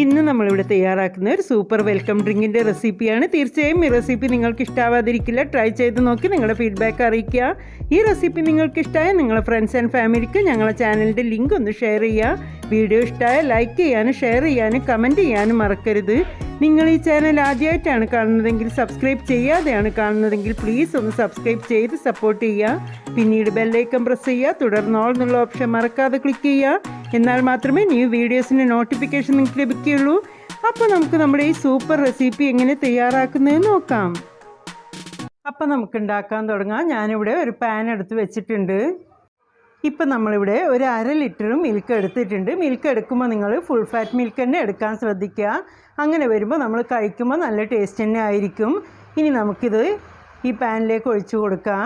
ഇന്ന് നമ്മളിവിടെ തയ്യാറാക്കുന്ന ഒരു സൂപ്പർ വെൽക്കം ഡ്രിങ്കിന്റെ റെസിപ്പിയാണ്. തീർച്ചയായും ഈ റെസിപ്പി നിങ്ങൾക്ക് ഇഷ്ടാവാതിരിക്കില്ല ട്രൈ ചെയ്ത് നോക്കി നിങ്ങളുടെ ഫീഡ്ബാക്ക് അറിയിക്കുക. ഈ റെസിപ്പി നിങ്ങൾക്ക് ഇഷ്ടമായ നിങ്ങളുടെ ഫ്രണ്ട്സ് ആൻഡ് ഫാമിലിക്ക് ഞങ്ങളുടെ ചാനലിന്റെ ലിങ്ക് ഒന്ന് ഷെയർ ചെയ്യുക. വീഡിയോ ഇഷ്ടമായ ലൈക്ക് ചെയ്യാനും ഷെയർ ചെയ്യാനും കമന്റ് ചെയ്യാനും മറക്കരുത്. നിങ്ങൾ ഈ ചാനൽ ആദ്യമായിട്ടാണ് കാണുന്നതെങ്കിൽ സബ്സ്ക്രൈബ് ചെയ്യാതെയാണ് കാണുന്നതെങ്കിൽ പ്ലീസ് ഒന്ന് സബ്സ്ക്രൈബ് ചെയ്ത് സപ്പോർട്ട് ചെയ്യുക. പിന്നീട് ബെല്ലൈക്കൺ പ്രസ് ചെയ്യുക. തുടർന്ന് ഓൾ എന്നുള്ള ഓപ്ഷൻ മറക്കാതെ ക്ലിക്ക് ചെയ്യുക. എന്നാൽ മാത്രമേ ന്യൂ വീഡിയോസിന്റെ നോട്ടിഫിക്കേഷൻ നിങ്ങൾക്ക് ലഭിക്കുകയുള്ളൂ. അപ്പോൾ നമുക്ക് നമ്മുടെ ഈ സൂപ്പർ റെസിപ്പി എങ്ങനെ തയ്യാറാക്കുന്നത് നോക്കാം. അപ്പോൾ നമുക്ക് ഉണ്ടാക്കാൻ തുടങ്ങാം. ഞാനിവിടെ ഒരു പാൻ എടുത്ത് വെച്ചിട്ടുണ്ട്. ഇപ്പം നമ്മളിവിടെ ഒരു അര ലിറ്റർ മിൽക്ക് എടുത്തിട്ടുണ്ട്. മിൽക്ക് എടുക്കുമ്പോൾ നിങ്ങൾ ഫുൾ ഫാറ്റ് മിൽക്ക് തന്നെ എടുക്കാൻ ശ്രദ്ധിക്കുക. അങ്ങനെ വരുമ്പോൾ നമ്മൾ കഴിക്കുമ്പോൾ നല്ല ടേസ്റ്റ് തന്നെ ആയിരിക്കും. ഇനി നമുക്കിത് ഈ പാനിലേക്ക് ഒഴിച്ചു കൊടുക്കാം.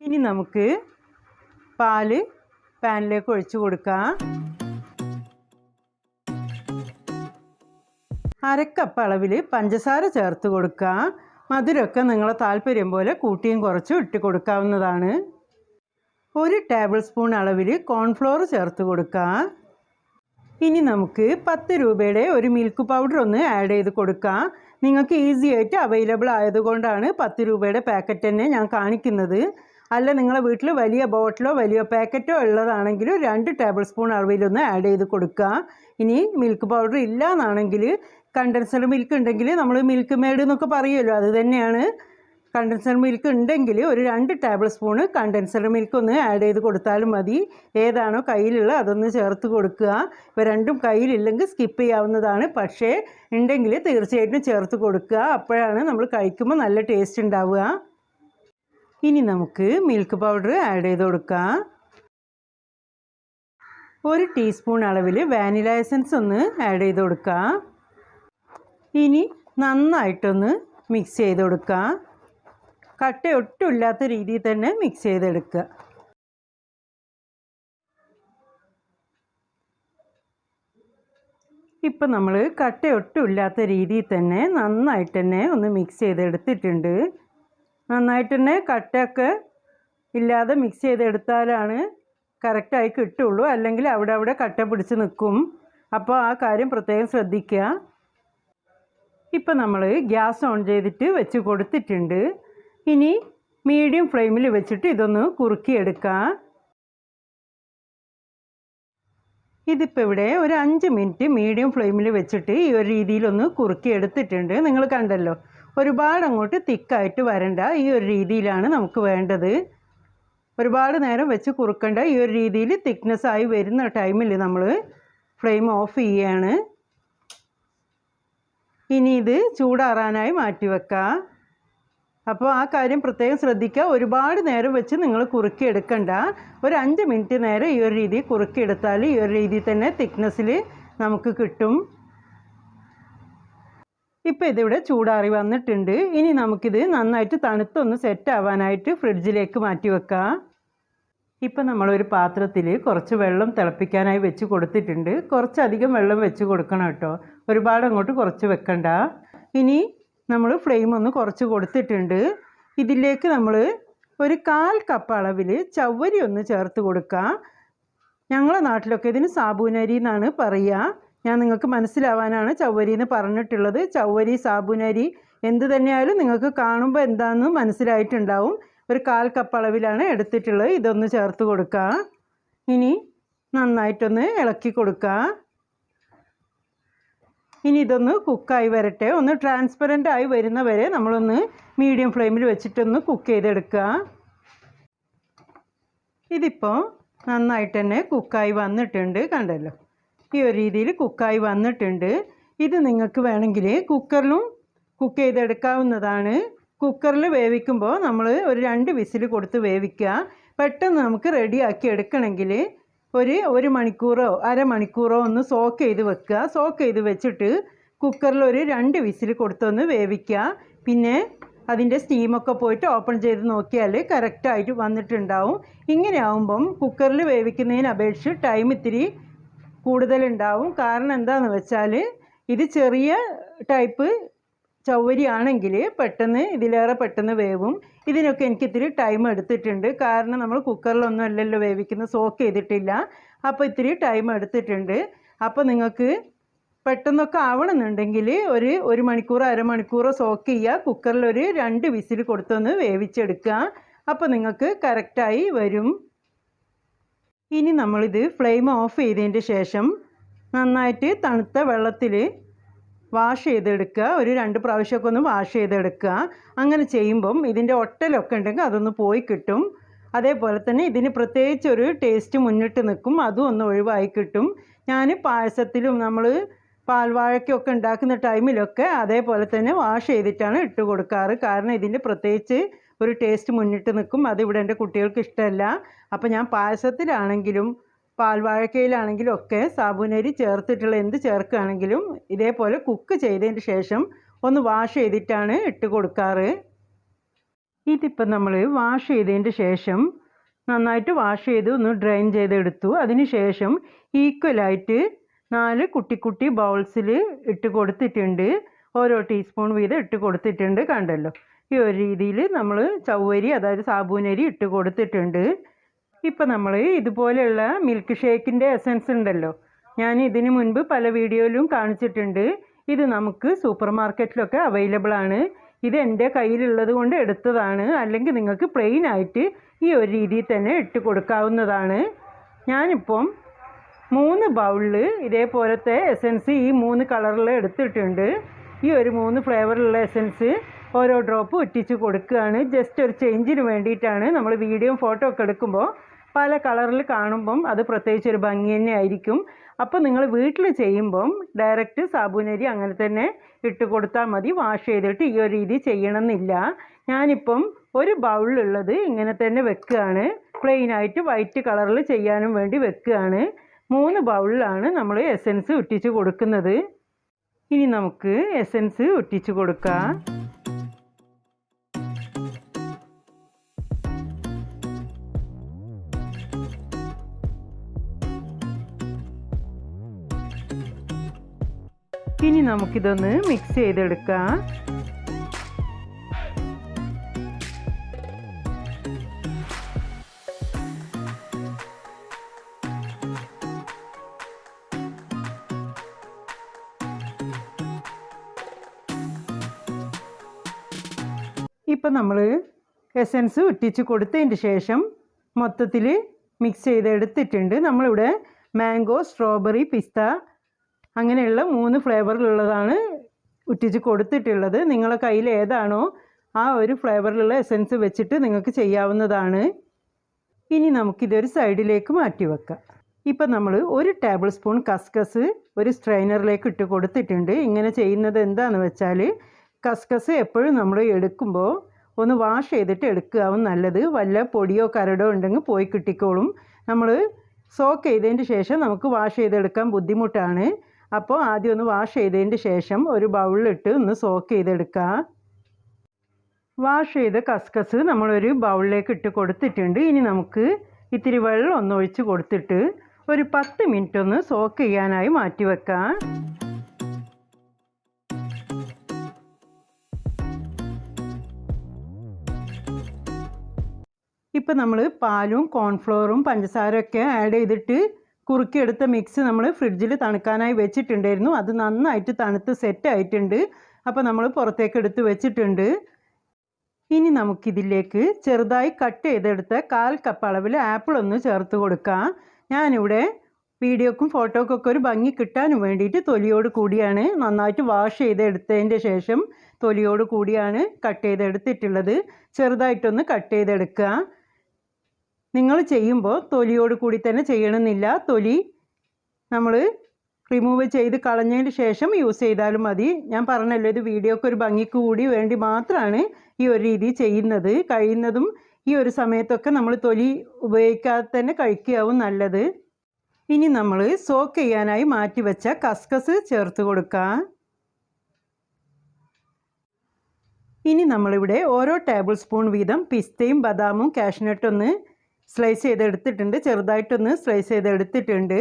ഇനി നമുക്ക് പാൽ പാനിലേക്ക് ഒഴിച്ചു കൊടുക്കാം അരക്കപ്പ് അളവിൽ പഞ്ചസാര ചേർത്ത് കൊടുക്കുക. മധുരമൊക്കെ നിങ്ങളെ താല്പര്യം പോലെ കൂട്ടിയും കുറച്ചും ഇട്ട് കൊടുക്കാവുന്നതാണ്. ഒരു ടേബിൾ സ്പൂൺ അളവിൽ കോൺഫ്ലോർ ചേർത്ത് കൊടുക്കുക. ഇനി നമുക്ക് പത്ത് രൂപയുടെ ഒരു മിൽക്ക് പൗഡർ ഒന്ന് ആഡ് ചെയ്ത് കൊടുക്കാം നിങ്ങൾക്ക് ഈസി ആയിട്ട് അവൈലബിൾ ആയതുകൊണ്ടാണ് പത്ത് രൂപയുടെ പാക്കറ്റ് തന്നെ ഞാൻ കാണിക്കുന്നത്. അല്ല നിങ്ങളെ വീട്ടിൽ വലിയ ബോട്ടിലോ വലിയ പാക്കറ്റോ ഉള്ളതാണെങ്കിലും രണ്ട് ടേബിൾ സ്പൂൺ അളവിലൊന്ന് ആഡ് ചെയ്ത് കൊടുക്കുക. ഇനി മിൽക്ക് പൗഡർ ഇല്ല എന്നാണെങ്കിൽ കണ്ടൻസർ മിൽക്ക് ഉണ്ടെങ്കിൽ നമ്മൾ മിൽക്ക് മേഡ് എന്നൊക്കെ പറയുമല്ലോ അത് തന്നെയാണ്. കണ്ടൻസർ മിൽക്ക് ഉണ്ടെങ്കിൽ ഒരു രണ്ട് ടേബിൾ സ്പൂണ് കണ്ടൻസർ മിൽക്ക് ഒന്ന് ആഡ് ചെയ്ത് കൊടുത്താലും മതി. ഏതാണോ കയ്യിലുള്ള അതൊന്ന് ചേർത്ത് കൊടുക്കുക. ഇപ്പോൾ രണ്ടും കയ്യിലില്ലെങ്കിൽ സ്കിപ്പ് ചെയ്യാവുന്നതാണ്. പക്ഷേ ഉണ്ടെങ്കിൽ തീർച്ചയായിട്ടും ചേർത്ത് കൊടുക്കുക. അപ്പോഴാണ് നമ്മൾ കഴിക്കുമ്പോൾ നല്ല ടേസ്റ്റ് ഉണ്ടാവുക. ഇനി നമുക്ക് മിൽക്ക് പൗഡർ ആഡ് ചെയ്ത് കൊടുക്കാം. ഒരു ടീസ്പൂൺ അളവിൽ വാനില എസൻസ് ഒന്ന് ആഡ് ചെയ്ത് കൊടുക്കാം. ഇനി നന്നായിട്ടൊന്ന് മിക്സ് ചെയ്ത് കൊടുക്കാം. കട്ട ഒട്ടും ഇല്ലാത്ത രീതിയിൽ തന്നെ മിക്സ് ചെയ്തെടുക്കുക ഇപ്പം നമ്മൾ കട്ട ഒട്ടും ഇല്ലാത്ത രീതിയിൽ തന്നെ നന്നായിട്ട് തന്നെ ഒന്ന് മിക്സ് ചെയ്തെടുത്തിട്ടുണ്ട് നന്നായിട്ട് തന്നെ കട്ടയൊക്കെ ഇല്ലാതെ മിക്സ് ചെയ്തെടുത്താലാണ് കറക്റ്റായി കിട്ടുള്ളൂ. അല്ലെങ്കിൽ അവിടെ അവിടെ കട്ട പിടിച്ച് നിൽക്കും. അപ്പോൾ ആ കാര്യം പ്രത്യേകം ശ്രദ്ധിക്കുക. ഇപ്പം നമ്മൾ ഗ്യാസ് ഓൺ ചെയ്തിട്ട് വെച്ച് കൊടുത്തിട്ടുണ്ട്. ഇനി മീഡിയം ഫ്ലെയിമിൽ വെച്ചിട്ട് ഇതൊന്ന് കുറുക്കിയെടുക്കാം. ഇതിപ്പോൾ ഇവിടെ ഒരു അഞ്ച് മിനിറ്റ് മീഡിയം ഫ്ലെയിമിൽ വെച്ചിട്ട് ഈ ഒരു രീതിയിലൊന്ന് കുറുക്കിയെടുത്തിട്ടുണ്ട്. നിങ്ങൾ കണ്ടല്ലോ. ഒരുപാട് അങ്ങോട്ട് തിക്കായിട്ട് വരണ്ട ഈ ഒരു രീതിയിലാണ് നമുക്ക് വേണ്ടത്. ഒരുപാട് നേരം വെച്ച് കുറുക്കണ്ട. ഈ ഒരു രീതിയിൽ തിക്നെസ് ആയി വരുന്ന ടൈമിൽ നമ്മൾ ഫ്ലെയിം ഓഫ് ചെയ്യുകയാണ് ഇനി ഇത് ചൂടാറാനായി മാറ്റി വെക്കാം. അപ്പോൾ ആ കാര്യം പ്രത്യേകം ശ്രദ്ധിക്കുക ഒരുപാട് നേരം വെച്ച് നിങ്ങൾ കുറുക്കി എടുക്കണ്ട. ഒരു അഞ്ച് മിനിറ്റ് നേരം ഈ ഒരു രീതിയിൽ കുറുക്കി എടുത്താൽ ഈ ഒരു രീതിയിൽ തന്നെ തിക്നെസ്സിൽ നമുക്ക് കിട്ടും. ഇപ്പോൾ ഇതിവിടെ ചൂടാറി വന്നിട്ടുണ്ട്. ഇനി നമുക്കിത് നന്നായിട്ട് തണുത്തൊന്ന് സെറ്റ് ആവാനായിട്ട് ഫ്രിഡ്ജിലേക്ക് മാറ്റി വെക്കാം. ഇപ്പം നമ്മളൊരു പാത്രത്തിൽ കുറച്ച് വെള്ളം തിളപ്പിക്കാനായി വെച്ച് കൊടുത്തിട്ടുണ്ട്. കുറച്ചധികം വെള്ളം വെച്ച് കൊടുക്കണം കേട്ടോ. ഒരുപാട് അങ്ങോട്ട് കുറച്ച് വെക്കണ്ട. ഇനി നമ്മൾ ഫ്ലെയിം ഒന്ന് കുറച്ച് കൊടുത്തിട്ടുണ്ട്. ഇതിലേക്ക് നമ്മൾ ഒരു കാൽ കപ്പ് അളവിൽ ചവ്വരി ഒന്ന് ചേർത്ത് കൊടുക്കുക ഞങ്ങളുടെ നാട്ടിലൊക്കെ ഇതിന് സാബൂനരി എന്നാണ് പറയുക ഞാൻ നിങ്ങൾക്ക് മനസ്സിലാവാനാണ് ചവ്വരി എന്ന് പറഞ്ഞിട്ടുള്ളത്. ചവ്വരി സാബുനരി എന്ത് തന്നെയായാലും നിങ്ങൾക്ക് കാണുമ്പോൾ എന്താണെന്ന് മനസ്സിലായിട്ടുണ്ടാവും. ഒരു കാൽ കപ്പ് അളവിലാണ് എടുത്തിട്ടുള്ളത്. ഇതൊന്ന് ചേർത്ത് കൊടുക്കുക ഇനി നന്നായിട്ടൊന്ന് ഇളക്കി കൊടുക്കുക ഇനി ഇതൊന്ന് കുക്കായി വരട്ടെ. ഒന്ന് ട്രാൻസ്പെറന്റ് ആയി വരുന്ന വരെ നമ്മളൊന്ന് മീഡിയം ഫ്ലെയിമിൽ വെച്ചിട്ടൊന്ന് കുക്ക് ചെയ്തെടുക്കുക ഇതിപ്പോൾ നന്നായിട്ട് തന്നെ കുക്കായി വന്നിട്ടുണ്ട്. കണ്ടല്ലോ? ഈ ഒരു രീതിയിൽ കുക്കായി വന്നിട്ടുണ്ട്. ഇത് നിങ്ങൾക്ക് വേണമെങ്കിൽ കുക്കറിലും കുക്ക് ചെയ്തെടുക്കാവുന്നതാണ്. കുക്കറിൽ വേവിക്കുമ്പോൾ നമ്മൾ ഒരു രണ്ട് വിസിൽ കൊടുത്ത് വേവിക്കുക. പെട്ടെന്ന് നമുക്ക് റെഡിയാക്കി എടുക്കണമെങ്കിൽ ഒരു ഒരു മണിക്കൂറോ അരമണിക്കൂറോ ഒന്ന് സോക്ക് ചെയ്ത് വെക്കുക. സോക്ക് ചെയ്ത് വെച്ചിട്ട് കുക്കറിൽ ഒരു രണ്ട് വിസിൽ കൊടുത്തൊന്ന് വേവിക്കുക. പിന്നെ അതിന്റെ സ്റ്റീമൊക്കെ പോയിട്ട് ഓപ്പൺ ചെയ്ത് നോക്കിയാൽ കറക്റ്റായിട്ട് വന്നിട്ടുണ്ടാവും. ഇങ്ങനെ ആവുമ്പം കുക്കറിൽ വേവിക്കുന്നതിന് അപേക്ഷിച്ച് ടൈം ഇത്തിരി കൂടുതലുണ്ടാവും. കാരണം എന്താണെന്ന് വെച്ചാൽ ഇത് ചെറിയ ടൈപ്പ് ചൗവരി ആണെങ്കിൽ പെട്ടെന്ന് ഇതിലേറെ പെട്ടെന്ന് വേവും. ഇതിനൊക്കെ എനിക്ക് ഇത്തിരി ടൈം എടുത്തിട്ടുണ്ട്. കാരണം നമ്മൾ കുക്കറിലൊന്നും അല്ലല്ലോ വേവിക്കുന്നത് സോക്ക് ചെയ്തിട്ടില്ല. അപ്പോൾ ഇത്തിരി ടൈം എടുത്തിട്ടുണ്ട്. അപ്പോൾ നിങ്ങൾക്ക് പെട്ടെന്നൊക്കെ ആവണമെന്നുണ്ടെങ്കിൽ ഒരു ഒരു മണിക്കൂറോ അരമണിക്കൂറോ സോക്ക് ചെയ്യുക കുക്കറിൽ ഒരു രണ്ട് വിസിൽ കൊടുത്തൊന്ന് വേവിച്ചെടുക്കുക. അപ്പോൾ നിങ്ങൾക്ക് കറക്റ്റായി വരും. ഇനി നമ്മളിത് ഫ്ലെയിം ഓഫ് ചെയ്തതിന്റെ ശേഷം നന്നായിട്ട് തണുത്ത വെള്ളത്തിൽ വാഷ് ചെയ്തെടുക്കുക. ഒരു രണ്ട് പ്രാവശ്യമൊക്കെ ഒന്ന് വാഷ് ചെയ്തെടുക്കുക. അങ്ങനെ ചെയ്യുമ്പം ഇതിന്റെ ഒട്ടലൊക്കെ ഉണ്ടെങ്കിൽ അതൊന്ന് പോയി കിട്ടും. അതേപോലെ തന്നെ ഇതിന് പ്രത്യേകിച്ച് ഒരു ടേസ്റ്റ് മുന്നിട്ട് നിൽക്കും. അതും ഒന്ന് ഒഴിവായി കിട്ടും. ഞാൻ പായസത്തിലും നമ്മൾ പാൽവാഴയ്ക്കൊക്കെ ഉണ്ടാക്കുന്ന ടൈമിലൊക്കെ അതേപോലെ തന്നെ വാഷ് ചെയ്തിട്ടാണ് ഇട്ട് കൊടുക്കാറ്. കാരണം ഇതിന്റെ പ്രത്യേകിച്ച് ഒരു ടേസ്റ്റ് മുന്നിട്ട് നിൽക്കും. അതിവിടെ എന്റെ കുട്ടികൾക്ക് ഇഷ്ടമല്ല. അപ്പോൾ ഞാൻ പായസത്തിലാണെങ്കിലും പാൽവാഴക്കയിലാണെങ്കിലും ഒക്കെ സാബുനരി ചേർത്തിട്ടുള്ള എന്ത് ചേർക്കുകയാണെങ്കിലും ഇതേപോലെ കുക്ക് ചെയ്തതിന് ശേഷം ഒന്ന് വാഷ് ചെയ്തിട്ടാണ് ഇട്ട് കൊടുക്കാറ്. ഇതിപ്പം നമ്മൾ വാഷ് ചെയ്തതിന്റെ ശേഷം നന്നായിട്ട് വാഷ് ചെയ്ത് ഒന്ന് ഡ്രെയിൻ ചെയ്തെടുത്തു. അതിന് ശേഷം ഈക്വലായിട്ട് നാല് കുട്ടി കുട്ടി ബൗൾസിൽ ഇട്ട് കൊടുത്തിട്ടുണ്ട്. ഓരോ ടീസ്പൂൺ വീതം ഇട്ട് കൊടുത്തിട്ടുണ്ട്. കണ്ടല്ലോ? ഈ ഒരു രീതിയിൽ നമ്മൾ ചവ്വരി അതായത് സാബൂനരി ഇട്ട് കൊടുത്തിട്ടുണ്ട്. ഇപ്പം നമ്മൾ ഇതുപോലെയുള്ള മിൽക്ക് ഷേക്കിന്റെ എസൻസ് ഉണ്ടല്ലോ. ഞാൻ ഇതിന് മുൻപ് പല വീഡിയോയിലും കാണിച്ചിട്ടുണ്ട്. ഇത് നമുക്ക് സൂപ്പർ മാർക്കറ്റിലൊക്കെ അവൈലബിൾ ആണ്. ഇത് എന്റെ കയ്യിലുള്ളത് കൊണ്ട് എടുത്തതാണ്. അല്ലെങ്കിൽ നിങ്ങൾക്ക് പ്ലെയിൻ ആയിട്ട് ഈ ഒരു രീതിയിൽ തന്നെ ഇട്ട് കൊടുക്കാവുന്നതാണ്. ഞാനിപ്പം മൂന്ന് ബൗളിൽ ഇതേപോലത്തെ എസൻസ് ഈ മൂന്ന് കളറിൽ എടുത്തിട്ടുണ്ട്. ഈ ഒരു മൂന്ന് ഫ്ലേവറിലുള്ള എസൻസ് ഓരോ ഡ്രോപ്പ് ഒറ്റിച്ച് കൊടുക്കുകയാണ്. ജസ്റ്റ് ഒരു ചേഞ്ചിന് വേണ്ടിയിട്ടാണ് നമ്മൾ വീഡിയോ ഫോട്ടോ ഒക്കെ എടുക്കുമ്പോൾ പല കളറിൽ കാണുമ്പം അത് പ്രത്യേകിച്ച് ഒരു ഭംഗി തന്നെ ആയിരിക്കും. അപ്പോൾ നിങ്ങൾ വീട്ടിൽ ചെയ്യുമ്പം ഡയറക്റ്റ് സാബുനരി അങ്ങനെ തന്നെ ഇട്ട് കൊടുത്താൽ മതി. വാഷ് ചെയ്തിട്ട് ഈ ഒരു രീതി ചെയ്യണമെന്നില്ല. ഞാനിപ്പം ഒരു ബൗളിലുള്ളത് ഇങ്ങനെ തന്നെ വെക്കുകയാണ്. പ്ലെയിനായിട്ട് വൈറ്റ് കളറിൽ ചെയ്യാനും വേണ്ടി വെക്കുകയാണ്. മൂന്ന് ബൗളിലാണ് നമ്മൾ എസെൻസ് ഒട്ടിച്ച് കൊടുക്കുന്നത്. ഇനി നമുക്ക് എസെൻസ് ഒട്ടിച്ച് കൊടുക്കാം. ഇനി നമുക്കിതൊന്ന് മിക്സ് ചെയ്തെടുക്കാം. ഇപ്പം നമ്മൾ എസൻസ് ഒട്ടിച്ച് കൊടുത്തതിന് ശേഷം മൊത്തത്തിൽ മിക്സ് ചെയ്തെടുത്തിട്ടുണ്ട്. നമ്മളിവിടെ മാംഗോ സ്ട്രോബെറി പിസ്ത അങ്ങനെയുള്ള മൂന്ന് ഫ്ലേവറിലുള്ളതാണ് ഉറ്റിച്ച് കൊടുത്തിട്ടുള്ളത്. നിങ്ങളെ കയ്യിൽ ഏതാണോ ആ ഒരു ഫ്ലേവറിലുള്ള എസൻസ് വെച്ചിട്ട് നിങ്ങൾക്ക് ചെയ്യാവുന്നതാണ്. ഇനി നമുക്കിതൊരു സൈഡിലേക്ക് മാറ്റി വെക്കാം. ഇപ്പം നമ്മൾ ഒരു ടേബിൾ സ്പൂൺ കസ്കസ് ഒരു സ്ട്രെയിനറിലേക്ക് ഇട്ട് കൊടുത്തിട്ടുണ്ട്. ഇങ്ങനെ ചെയ്യുന്നത് എന്താണെന്ന് വെച്ചാൽ കസ്കസ് എപ്പോഴും നമ്മൾ എടുക്കുമ്പോൾ ഒന്ന് വാഷ് ചെയ്തിട്ട് എടുക്കാവും നല്ലത്. വല്ല പൊടിയോ കരടോ ഉണ്ടെങ്കിൽ പോയി കിട്ടിക്കോളും. നമ്മൾ സോക്ക് ചെയ്തതിന് ശേഷം നമുക്ക് വാഷ് ചെയ്തെടുക്കാൻ ബുദ്ധിമുട്ടാണ്. അപ്പോൾ ആദ്യം ഒന്ന് വാഷ് ചെയ്തതിന്റെ ശേഷം ഒരു ബൗളിലിട്ട് ഒന്ന് സോക്ക് ചെയ്തെടുക്കുക വാഷ് ചെയ്ത കസ്കസ് നമ്മളൊരു ബൗളിലേക്ക് ഇട്ട് കൊടുത്തിട്ടുണ്ട്. ഇനി നമുക്ക് ഇത്തിരി വെള്ളം ഒന്ന് ഒഴിച്ച് കൊടുത്തിട്ട് ഒരു പത്ത് മിനിറ്റ് ഒന്ന് സോക്ക് ചെയ്യാനായി മാറ്റി വെക്കാം. ഇപ്പം നമ്മൾ പാലും കോൺഫ്ലോറും പഞ്ചസാരയൊക്കെ ആഡ് ചെയ്തിട്ട് കുറുക്കിയെടുത്ത മിക്സ് നമ്മൾ ഫ്രിഡ്ജിൽ തണുക്കാനായി വെച്ചിട്ടുണ്ടായിരുന്നു. അത് നന്നായിട്ട് തണുത്ത് സെറ്റ് ആയിട്ടുണ്ട്. അപ്പോൾ നമ്മൾ പുറത്തേക്ക് എടുത്ത് വെച്ചിട്ടുണ്ട്. ഇനി നമുക്കിതിലേക്ക് ചെറുതായി കട്ട് ചെയ്തെടുത്ത കാൽ കപ്പ് അളവിൽ ആപ്പിൾ ഒന്ന് ചേർത്ത് കൊടുക്കാം. ഞാനിവിടെ വീഡിയോക്കും ഫോട്ടോക്കൊക്കെ ഒരു ഭംഗി കിട്ടാനും വേണ്ടിയിട്ട് തൊലിയോട് കൂടിയാണ് നന്നായിട്ട് വാഷ് ചെയ്തെടുത്തതിന്റെ ശേഷം തൊലിയോട് കൂടിയാണ് കട്ട് ചെയ്തെടുത്തിട്ടുള്ളത്. ചെറുതായിട്ടൊന്ന് കട്ട് ചെയ്തെടുക്കുക. നിങ്ങൾ ചെയ്യുമ്പോൾ തൊലിയോട് കൂടി തന്നെ ചെയ്യണമെന്നില്ല. തൊലി നമ്മൾ റിമൂവ് ചെയ്ത് കളഞ്ഞതിന് ശേഷം യൂസ് ചെയ്താലും മതി. ഞാൻ പറഞ്ഞല്ലോ ഇത് വീഡിയോക്ക് ഒരു ഭംഗിക്ക് കൂടി വേണ്ടി മാത്രമാണ് ഈ ഒരു രീതി ചെയ്യുന്നത്. കഴിയുന്നതും ഈ ഒരു സമയത്തൊക്കെ നമ്മൾ തൊലി ഉപയോഗിക്കാതെ തന്നെ കഴിക്കുകയാവും നല്ലത്. ഇനി നമ്മൾ സോക്ക് ചെയ്യാനായി മാറ്റി വെച്ച കസ്കസ് ചേർത്ത് കൊടുക്കാം. ഇനി നമ്മളിവിടെ ഓരോ ടേബിൾ സ്പൂൺ വീതം പിസ്തയും ബദാമും കാഷ്നട്ടും ഒന്ന് സ്ലൈസ് ചെയ്തെടുത്തിട്ടുണ്ട് ചെറുതായിട്ടൊന്ന് സ്ലൈസ് ചെയ്തെടുത്തിട്ടുണ്ട്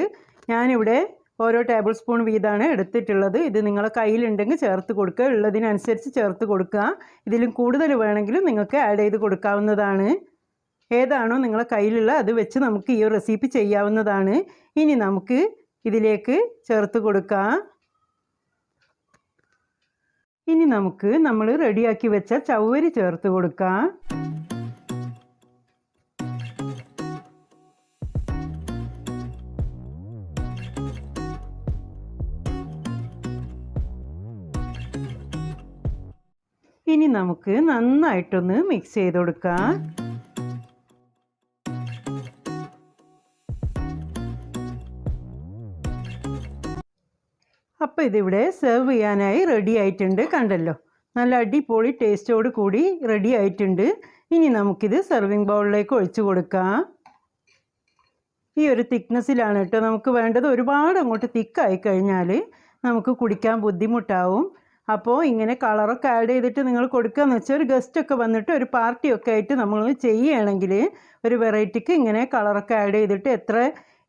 ഞാനിവിടെ ഓരോ ടേബിൾ സ്പൂൺ വീതമാണ് എടുത്തിട്ടുള്ളത്. ഇത് നിങ്ങളെ കയ്യിലുണ്ടെങ്കിൽ ചേർത്ത് കൊടുക്കുക. ഉള്ളതിനനുസരിച്ച് ചേർത്ത് കൊടുക്കുക. ഇതിലും കൂടുതൽ വേണമെങ്കിലും നിങ്ങൾക്ക് ആഡ് ചെയ്ത് കൊടുക്കാവുന്നതാണ്. ഏതാണോ നിങ്ങളെ കയ്യിലുള്ള അത് വെച്ച് നമുക്ക് ഈ റെസിപ്പി ചെയ്യാവുന്നതാണ്. ഇനി നമുക്ക് ഇതിലേക്ക് ചേർത്ത് കൊടുക്കാം. ഇനി നമുക്ക് നമ്മൾ റെഡിയാക്കി വെച്ച ചവ്വരി ചേർത്ത് കൊടുക്കാം. ഇനി നമുക്ക് നന്നായിട്ടൊന്ന് മിക്സ് ചെയ്ത് കൊടുക്കാം. അപ്പോൾ ഇതിവിടെ സെർവ് ചെയ്യാനായി റെഡി ആയിട്ടുണ്ട്. കണ്ടല്ലോ? നല്ല അടിപൊളി ടേസ്റ്റോട് കൂടി റെഡി ആയിട്ടുണ്ട്. ഇനി നമുക്കിത് സെർവിങ് ബൗളിലേക്ക് ഒഴിച്ചു കൊടുക്കാം. ഈ ഒരു തിക്നെസ്സിലാണ് കേട്ടോ നമുക്ക് വേണ്ടത്. ഒരുപാട് അങ്ങോട്ട് തിക്കായി കഴിഞ്ഞാൽ നമുക്ക് കുടിക്കാൻ ബുദ്ധിമുട്ടാവും. അപ്പോൾ ഇങ്ങനെ കളറൊക്കെ ആഡ് ചെയ്തിട്ട് നിങ്ങൾ കൊടുക്കുകയെന്ന് വെച്ചാൽ ഒരു ഗസ്റ്റൊക്കെ വന്നിട്ട് ഒരു പാർട്ടിയൊക്കെ ആയിട്ട് നമ്മൾ ചെയ്യുകയാണെങ്കിൽ ഒരു വെറൈറ്റിക്ക് ഇങ്ങനെ കളറൊക്കെ ആഡ് ചെയ്തിട്ട് എത്ര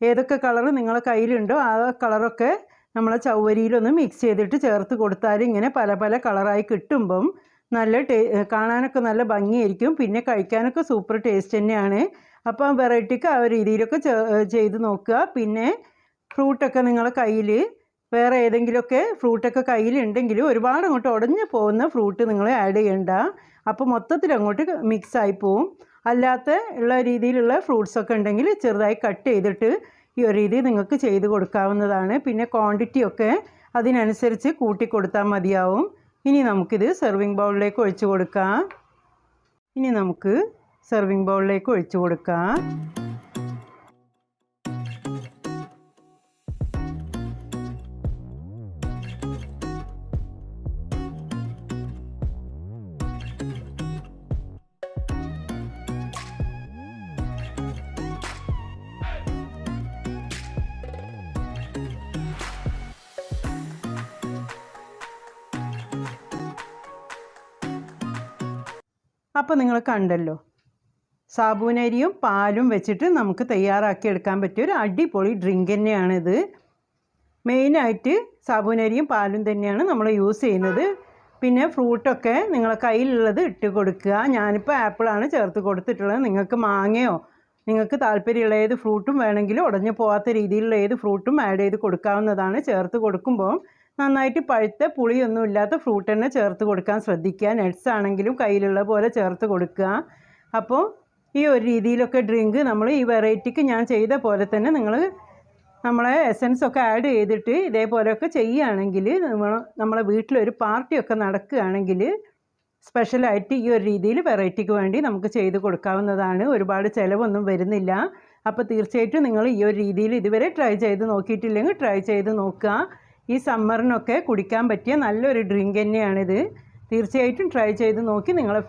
ഏതൊക്കെ കളർ നിങ്ങളെ കയ്യിലുണ്ടോ ആ കളറൊക്കെ നമ്മളെ ചൗവരിയിലൊന്ന് മിക്സ് ചെയ്തിട്ട് ചേർത്ത് കൊടുത്താൽ ഇങ്ങനെ പല പല കളറായി കിട്ടുമ്പം നല്ല ടേ കാണാനൊക്കെ നല്ല ഭംഗിയായിരിക്കും. പിന്നെ കഴിക്കാനൊക്കെ സൂപ്പർ ടേസ്റ്റ് തന്നെയാണ്. അപ്പം വെറൈറ്റിക്ക് ആ രീതിയിലൊക്കെ ചെയ്ത് നോക്കുക. പിന്നെ ഫ്രൂട്ടൊക്കെ നിങ്ങളെ കയ്യിൽ വേറെ ഏതെങ്കിലുമൊക്കെ ഫ്രൂട്ടൊക്കെ കയ്യിലുണ്ടെങ്കിൽ ഒരുപാട് അങ്ങോട്ട് ഉടഞ്ഞു പോകുന്ന ഫ്രൂട്ട് നിങ്ങൾ ആഡ് ചെയ്യണ്ട. അപ്പോൾ മൊത്തത്തിൽ അങ്ങോട്ട് മിക്സ് ആയി പോവും. അല്ലാത്ത ഉള്ള രീതിയിലുള്ള ഫ്രൂട്ട്സൊക്കെ ഉണ്ടെങ്കിൽ ചെറുതായി കട്ട് ചെയ്തിട്ട് ഈ ഒരു രീതി നിങ്ങൾക്ക് ചെയ്ത് കൊടുക്കാവുന്നതാണ്. പിന്നെ ക്വാണ്ടിറ്റിയൊക്കെ അതിനനുസരിച്ച് കൂട്ടി കൊടുത്താൽ മതിയാവും. ഇനി നമുക്കിത് സെർവിങ് ബൗളിലേക്ക് ഒഴിച്ചു കൊടുക്കാം. ഇനി നമുക്ക് സെർവിങ് ബൗളിലേക്ക് ഒഴിച്ചു കൊടുക്കാം. അപ്പോൾ നിങ്ങൾ കണ്ടല്ലോ. സാബൂനരിയും പാലും വെച്ചിട്ട് നമുക്ക് തയ്യാറാക്കി എടുക്കാൻ പറ്റിയ ഒരു അടിപൊളി ഡ്രിങ്ക് തന്നെയാണിത്. മെയിനായിട്ട് സാബൂനരിയും പാലും തന്നെയാണ് നമ്മൾ യൂസ് ചെയ്യുന്നത്. പിന്നെ ഫ്രൂട്ടൊക്കെ നിങ്ങളെ കയ്യിലുള്ളത് ഇട്ട് കൊടുക്കുക. ഞാനിപ്പോൾ ആപ്പിളാണ് ചേർത്ത് കൊടുത്തിട്ടുള്ളത്. നിങ്ങൾക്ക് മാങ്ങയോ നിങ്ങൾക്ക് താല്പര്യമുള്ള ഏത് ഫ്രൂട്ടും വേണമെങ്കിൽ ഉടഞ്ഞു പോകാത്ത രീതിയിലുള്ള ഏത് ഫ്രൂട്ടും ആഡ് ചെയ്ത് കൊടുക്കാവുന്നതാണ് ചേർത്ത് കൊടുക്കുമ്പോൾ. നന്നായിട്ട് പഴുത്ത പുളിയൊന്നും ഇല്ലാത്ത ഫ്രൂട്ട് തന്നെ ചേർത്ത് കൊടുക്കാൻ ശ്രദ്ധിക്കുക. നട്ട്സ് ആണെങ്കിലും കയ്യിലുള്ള പോലെ ചേർത്ത് കൊടുക്കുക. അപ്പോൾ ഈ ഒരു രീതിയിലൊക്കെ ഡ്രിങ്ക് നമ്മൾ ഈ വെറൈറ്റിക്ക് ഞാൻ ചെയ്ത പോലെ തന്നെ നിങ്ങൾ നമ്മളെ എസൻസ് ഒക്കെ ആഡ് ചെയ്തിട്ട് ഇതേപോലെയൊക്കെ ചെയ്യുകയാണെങ്കിൽ നമ്മൾ നമ്മളെ വീട്ടിലൊരു പാർട്ടിയൊക്കെ നടക്കുകയാണെങ്കിൽ സ്പെഷ്യലായിട്ട് ഈ ഒരു രീതിയിൽ വെറൈറ്റിക്ക് വേണ്ടി നമുക്ക് ചെയ്ത് കൊടുക്കാവുന്നതാണ്. ഒരുപാട് ചിലവൊന്നും വരുന്നില്ല. അപ്പോൾ തീർച്ചയായിട്ടും നിങ്ങൾ ഈ ഒരു രീതിയിൽ ഇതുവരെ ട്രൈ ചെയ്ത് നോക്കിയിട്ടില്ലെങ്കിൽ ട്രൈ ചെയ്ത് നോക്കുക. ഈ സമ്മറിനൊക്കെ കുടിക്കാൻ പറ്റിയ നല്ലൊരു ഡ്രിങ്ക് തന്നെയാണിത്. തീർച്ചയായിട്ടും ട്രൈ ചെയ്ത് നോക്കി നിങ്ങളെ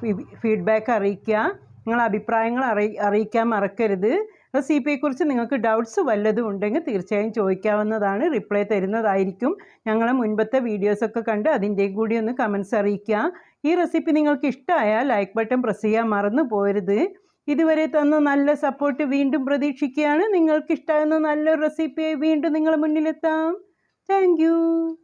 ഫീഡ്ബാക്ക് അറിയിക്കുക. നിങ്ങളെ അഭിപ്രായങ്ങൾ അറി അറിയിക്കാൻ മറക്കരുത്. റെസിപ്പിയെക്കുറിച്ച് നിങ്ങൾക്ക് ഡൗട്ട്സ് വല്ലതും ഉണ്ടെങ്കിൽ തീർച്ചയായും ചോദിക്കാവുന്നതാണ്. റിപ്ലൈ തരുന്നതായിരിക്കും. ഞങ്ങളെ മുൻപത്തെ വീഡിയോസൊക്കെ കണ്ട് അതിന്റെയും കൂടി ഒന്ന് കമൻസ് അറിയിക്കുക. ഈ റെസിപ്പി നിങ്ങൾക്ക് ഇഷ്ടമായാൽ ലൈക്ക് ബട്ടൺ പ്രസ് ചെയ്യാൻ മറന്നു പോരുത്. ഇതുവരെ തന്ന നല്ല സപ്പോർട്ട് വീണ്ടും പ്രതീക്ഷിക്കുകയാണ്. നിങ്ങൾക്ക് നല്ലൊരു റെസിപ്പിയായി വീണ്ടും നിങ്ങളുടെ മുന്നിലെത്താം. Thank you.